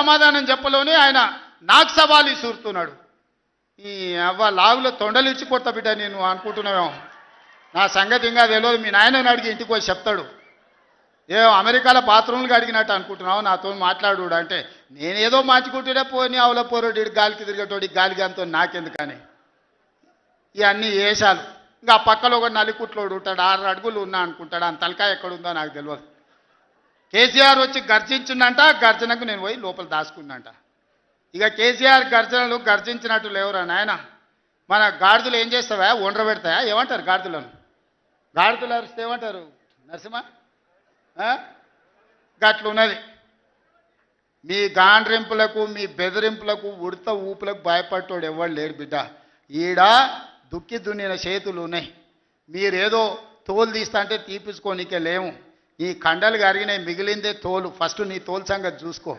సమాధానం చెప్పలోనే ఆయన నాకు సవాలు ఇసురుతున్నాడు ఈ అవ్వ లాగులో తొండలు ఇచ్చిపోతా కొడతా బిడ్డ నేను అనుకుంటున్నావేమో. నా సంగతి ఇంకా తెలియదు. మీ నాయనని అడిగి ఇంటికి పోయి చెప్తాడు. ఏ అమెరికాలో బాత్రూమ్లకు అడిగినట్టు అనుకుంటున్నావు నాతో మాట్లాడు అంటే నేనేదో మార్చుకుంటూనే పోని అవల పోరోడు గాలికి తిరిగేటోడి గాలి గానితో నాకెందుకని. ఇవన్నీ వేషాలు ఇంకా ఆ పక్కలో ఒక నలికుట్లోడు ఉంటాడు ఆరు అడుగులు ఉన్నా అనుకుంటాడు ఆ తలకాయ ఎక్కడుందో నాకు తెలియదు. కేసీఆర్ వచ్చి గర్జించిందంట గర్జనకు నేను పోయి లోపల దాచుకున్నంట. ఇక కేసీఆర్ గర్జనలు గర్జించినట్టు లేవురా నాయన. మన గాడిదలు ఏం చేస్తావా? ఒండ్ర పెడతాయా? ఏమంటారు గాడిదలను? గాడిదలు అరిస్తే ఏమంటారు? నరసింహ? గట్లున్నది. మీ గాండ్రింపులకు మీ బెదిరింపులకు ఉడత ఊపులకు భయపడ్డోడు ఎవడు లేడు బిడ్డ. ఈడ దుక్కి దున్నిన చేతులు ఉన్నాయి. మీరేదో తోలు తీస్తా అంటే తీపించుకోనికే లేము. ఈ కండలు కరిగినాయి మిగిలిందే తోలు. ఫస్ట్ నీ తోలు సంగతి చూసుకో.